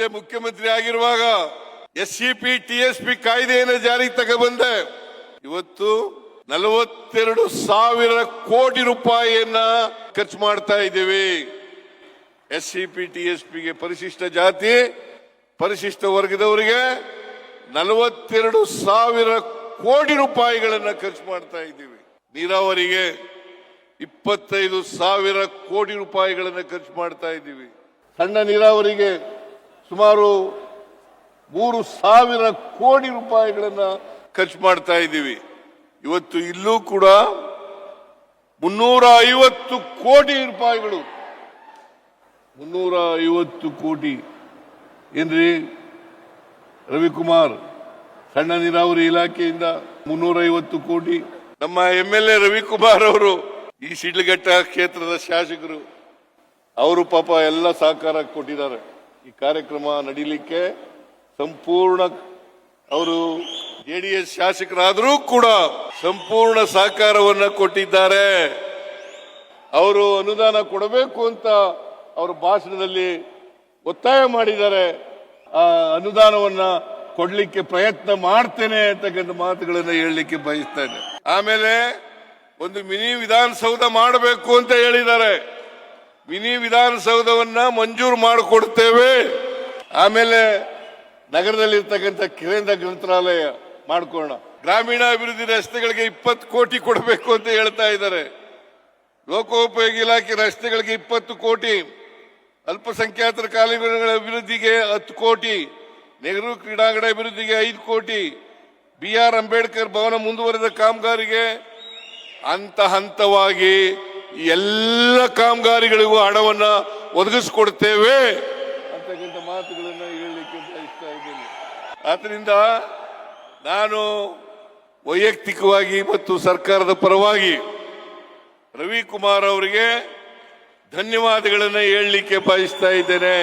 ಹಿಂದೆ ಮುಖ್ಯಮಂತ್ರಿ ಆಗಿರುವಾಗ S C P T S P ಕಾಯ್ದೆಯನ್ನು ಜಾರಿಗೆ ತಗೊಬಂದೆ ಇವತ್ತು ನಲವತ್ತೆರಡು ಸಾವಿರ ಕೋಟಿ ರೂಪಾಯಿಯನ್ನ ಖರ್ಚು ಮಾಡ್ತಾ ಇದ್ದೀವಿ. S C P T S ಪಿಗೆ ಪರಿಶಿಷ್ಟ ಜಾತಿ, ಪರಿಶಿಷ್ಟ ವರ್ಗದವರಿಗೆ ನಲವತ್ತೆರಡು ಸಾವಿರ ಕೋಟಿ ರೂಪಾಯಿಗಳನ್ನ ಖರ್ಚು ಮಾಡ್ತಾ ಇದ್ದೀವಿ. ನೀರಾವರಿಗೆ ಇಪ್ಪತ್ತೈದು ಸಾವಿರ ಕೋಟಿ ರೂಪಾಯಿಗಳನ್ನ ಖರ್ಚು ಮಾಡ್ತಾ ಇದ್ದೀವಿ. ಸಣ್ಣ ನೀರಾವರಿಗೆ ಸುಮಾರು ಮೂರು ಸಾವಿರ ಕೋಟಿ ರೂಪಾಯಿಗಳನ್ನ ಖರ್ಚು ಮಾಡ್ತಾ ಇದ್ದೀವಿ. ಇವತ್ತು ಇಲ್ಲೂ ಕೂಡ ಮುನ್ನೂರ ಐವತ್ತು ಕೋಟಿ ರೂಪಾಯಿಗಳು. ಮುನ್ನೂರ ಐವತ್ತು ಕೋಟಿ. ಏನ್ರಿ? ರವಿಕುಮಾರ್, ಸಣ್ಣ ನೀರಾವರಿ ಇಲಾಖೆಯಿಂದ ಮುನ್ನೂರ ಐವತ್ತು ಕೋಟಿ. ನಮ್ಮ ಎಂ ಎಲ್ ಎ ರವಿಕುಮಾರ್ ಅವರು ಈ ಸಿಡ್ಲಘಟ್ಟ ಕ್ಷೇತ್ರದ ಶಾಸಕರು. ಅವರು ಪಾಪ ಎಲ್ಲ ಸಹಕಾರ ಕೊಟ್ಟಿದ್ದಾರೆ. ಈ ಕಾರ್ಯಕ್ರಮ ನಡೀಲಿಕ್ಕೆ ಸಂಪೂರ್ಣ ಅವರು ಜೆಡಿಎಸ್ ಶಾಸಕರಾದರೂ ಕೂಡ ಸಂಪೂರ್ಣ ಸಹಕಾರವನ್ನು ಕೊಟ್ಟಿದ್ದಾರೆ. ಅವರು ಅನುದಾನ ಕೊಡಬೇಕು ಅಂತ ಅವರ ಭಾಷಣದಲ್ಲಿ ಒತ್ತಾಯ ಮಾಡಿದ್ದಾರೆ. ಆ ಅನುದಾನವನ್ನ ಕೊಡಲಿಕ್ಕೆ ಪ್ರಯತ್ನ ಮಾಡ್ತೇನೆ ಅಂತಕ್ಕಂಥ ಮಾತುಗಳನ್ನು ಹೇಳಲಿಕ್ಕೆ ಬಯಸ್ತೇನೆ ಆಮೇಲೆ ಒಂದು ಮಿನಿ ವಿಧಾನಸೌಧ ಮಾಡಬೇಕು ಅಂತ ಹೇಳಿದ್ದಾರೆ. ಮಿನಿ ವಿಧಾನಸೌಧವನ್ನ ಮಂಜೂರು ಮಾಡಿಕೊಡ್ತೇವೆ. ಆಮೇಲೆ ನಗರದಲ್ಲಿರ್ತಕ್ಕಂಥ ಕೇಂದ್ರ ಗ್ರಂಥಾಲಯ ಮಾಡ್ಕೋಣ ಗ್ರಾಮೀಣ ಅಭಿವೃದ್ಧಿ ರಸ್ತೆಗಳಿಗೆ ಇಪ್ಪತ್ತು ಕೋಟಿ ಕೊಡಬೇಕು ಅಂತ ಹೇಳ್ತಾ ಇದ್ದಾರೆ. ಲೋಕೋಪಯೋಗಿ ಇಲಾಖೆ ರಸ್ತೆಗಳಿಗೆ ಇಪ್ಪತ್ತು ಕೋಟಿ. ಅಲ್ಪಸಂಖ್ಯಾತರ ಕಾಲೇಜುಗಳ ಅಭಿವೃದ್ಧಿಗೆ ಹತ್ತು ಕೋಟಿ. ನೆಹರು ಕ್ರೀಡಾಂಗಣ ಅಭಿವೃದ್ಧಿಗೆ ಐದು ಕೋಟಿ. ಬಿ ಆರ್ ಅಂಬೇಡ್ಕರ್ ಭವನ ಮುಂದುವರೆದ ಕಾಮಗಾರಿಗೆ ಹಂತ ಹಂತವಾಗಿ ಎಲ್ಲ ಕಾಮಗಾರಿಗಳಿಗೂ ಹಣವನ್ನ ಒದಗಿಸಿಕೊಡ್ತೇವೆ ಅಂತಕ್ಕಂಥ ಮಾತುಗಳನ್ನು ಹೇಳಲಿಕ್ಕೆ ಇಷ್ಟ ಆದ್ರಿಂದ ನಾನು ವೈಯಕ್ತಿಕವಾಗಿ ಮತ್ತು ಸರ್ಕಾರದ ಪರವಾಗಿ ರವಿಕುಮಾರ್ ಅವರಿಗೆ ಧನ್ಯವಾದಗಳನ್ನು ಹೇಳಲಿಕ್ಕೆ ಬಯಸ್ತಾ ಇದ್ದೇನೆ.